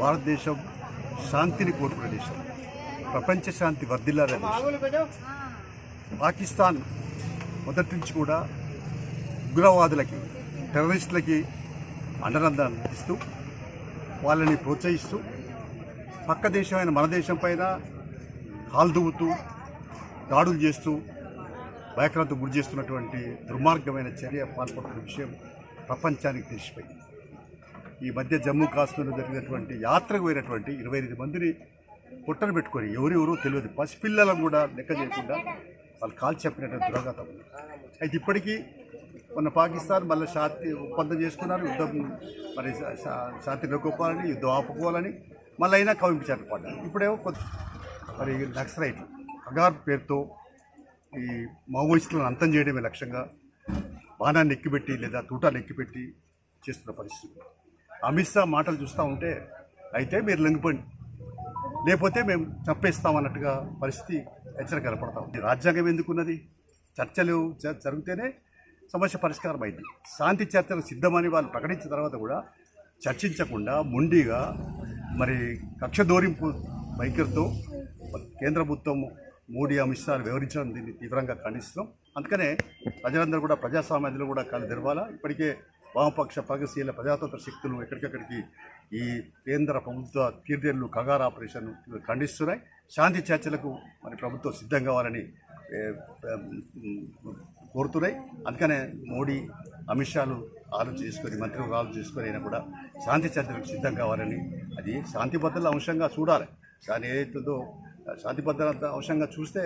భారతదేశం శాంతిని కోరుకునే దేశం. ప్రపంచ శాంతి వర్ధిల్లాలనే దేశం. పాకిస్తాన్ మొదటి నుంచి కూడా ఉగ్రవాదులకి టెర్రరిస్టులకి అండరందాన్ని ఇస్తూ వాళ్ళని ప్రోత్సహిస్తూ పక్క దేశమైన మన దేశం పైన కాల్దువుతూ దాడులు చేస్తూ భయక్రాంతి గురి చేస్తున్నటువంటి దుర్మార్గమైన చర్య పాల్పడుతున్న విషయం ప్రపంచానికి తెలిసిపోయింది. ఈ మధ్య జమ్మూ కాశ్మీర్లో జరిగినటువంటి యాత్రకు పోయినటువంటి ఇరవై ఎనిమిది మందిని పుట్టను పెట్టుకొని ఎవరెవరో తెలియదు. పసిపిల్లలను కూడా లెక్క చేయకుండా వాళ్ళు కాల్ చెప్పినటువంటి దురాఘాతం అయితే ఇప్పటికీ మొన్న పాకిస్తాన్ మళ్ళీ శాంతి ఒప్పందం చేసుకున్నారు. యుద్ధం మరి శాంతి నెలకొల్పాలని యుద్ధం ఆపుకోవాలని మళ్ళీ అయినా కవింపించారు పడ్డారు ఇప్పుడేమో కొంత మరి నక్సలైట్లు అగార్ పేరుతో ఈ మావోయిస్టులను అంతం చేయడమే లక్ష్యంగా బాణాన్ని ఎక్కిపెట్టి లేదా తూటాన్ని ఎక్కిపెట్టి చేస్తున్న పరిస్థితి. అమిత్ షా మాటలు చూస్తూ ఉంటే అయితే మీరు లొంగిపోండి. లేకపోతే మేము చంపేస్తామన్నట్టుగా పరిస్థితి హెచ్చరిక కనపడతాం రాజ్యాంగం ఎందుకున్నది? చర్చలు జరిగితేనే సమస్య పరిష్కారం అయింది శాంతి చర్చలు సిద్ధమని వాళ్ళు ప్రకటించిన తర్వాత కూడా చర్చించకుండా మొండిగా మరి కక్ష దోరింపు వైఖరితో కేంద్ర ప్రభుత్వం మోడీ అమిత్ షా వివరించడం దీన్ని తీవ్రంగా ఖండిస్తున్నాం. అందుకనే ప్రజలందరూ కూడా ప్రజాస్వామ్యంలో కూడా కళ్ళు తెరవాలా. ఇప్పటికే వామపక్ష ప్రగతిశీల ప్రజాతంత్ర శక్తులు ఎక్కడికక్కడికి ఈ కేంద్ర ప్రభుత్వ తీర్థేళ్ళు కగార్ ఆపరేషన్ ఖండిస్తున్నాయి. శాంతి చర్చలకు మరి ప్రభుత్వం సిద్ధం కావాలని కోరుతున్నాయి. అందుకనే మోడీ అమిత్ షాలు ఆలోచన చేసుకొని మంత్రులు ఆలోచన చేసుకొని అయినా కూడా శాంతి చర్చలకు సిద్ధం కావాలని అది శాంతి భద్రతల అంశంగా చూడాలి. కానీ ఏదైతుందో శాంతి భద్రత అంశంగా చూస్తే